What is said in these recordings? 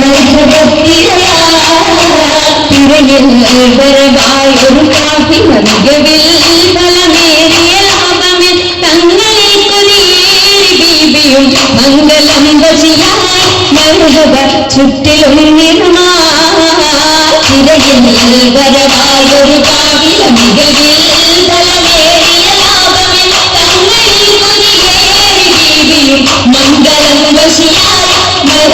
മർഹബത്തിരയാ തിരയിൽ കാഫി നൽകവിൽ ഫലമേറിയ ലാഭമിൽ തങ്ങളെ കൊതിയേറി ബീബിയും മംഗളം വശിയായി മർഹബ ചുറ്റിലും നിർമാ തിരയിൽ വരവായൊരു കാപ്പി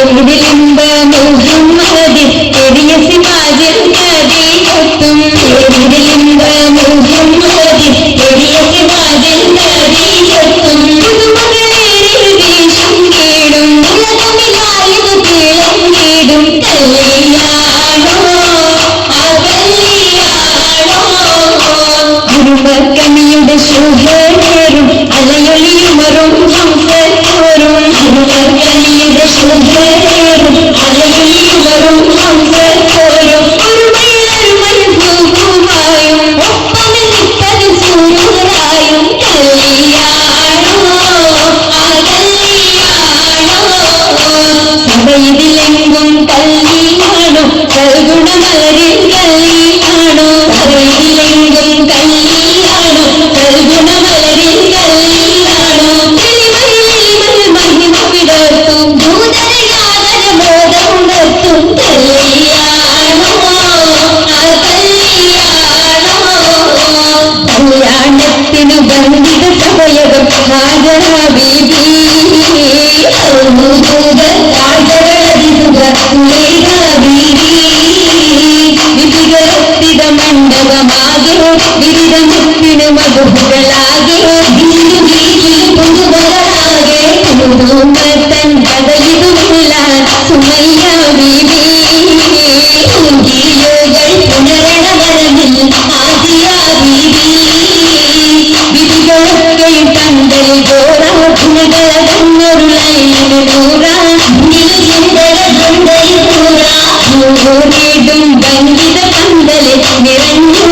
എവിടിലുണ്ട് മുഹമ്മദ് പെരിയ സിമാജിൽ ಬಂದಿದ ಸಮಯದ ಹಾಜರ ಬೀದಿ ಮುಗುದ ಕಾಜರದಿಸುವ ಮೇಘ ಬೀದಿ ಬಿಸಿಗರತ್ತಿದ ಮಂಡವ ಮಾಗೆ ಬಿರಿದ ಮುತ್ತಿನ ಮಗುಗಳಾಗೆ ಬಿಂದು ಬೀಗಿ ಬುಗುವರಾಗೆ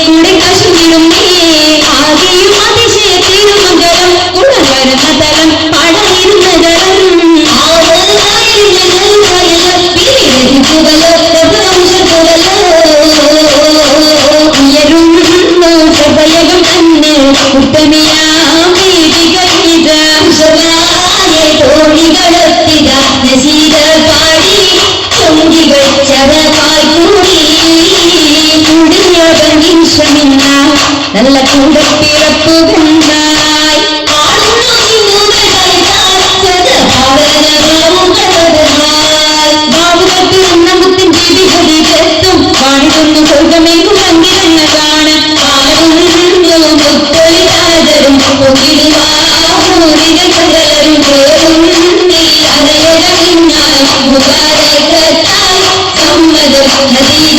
കൂടെ കാശ്മീരും ആകെയും അതിശയത്തിനും മംഗളം ഉണർന്ന തലം പാടായിരുന്ന ജലം നല്ല കൂടപ്പിറപ്പു കണ്ടായി ബാബുകത്ത് നമ്മത്തിൻ ജീവിതത്തും കാണിക്കുന്നു സ്വർഗമെങ്ങും പങ്കിരുന്ന കാണാൻ പാടുന്നു മുത്തൊളി താതരും പൊങ്ങിടുവാഹൂരികൾ സകലരും കേറുന്നിൽ അനയകമിന്നായി മുബാരകത്തായി സമ്മതം ഹരീരകത്തായി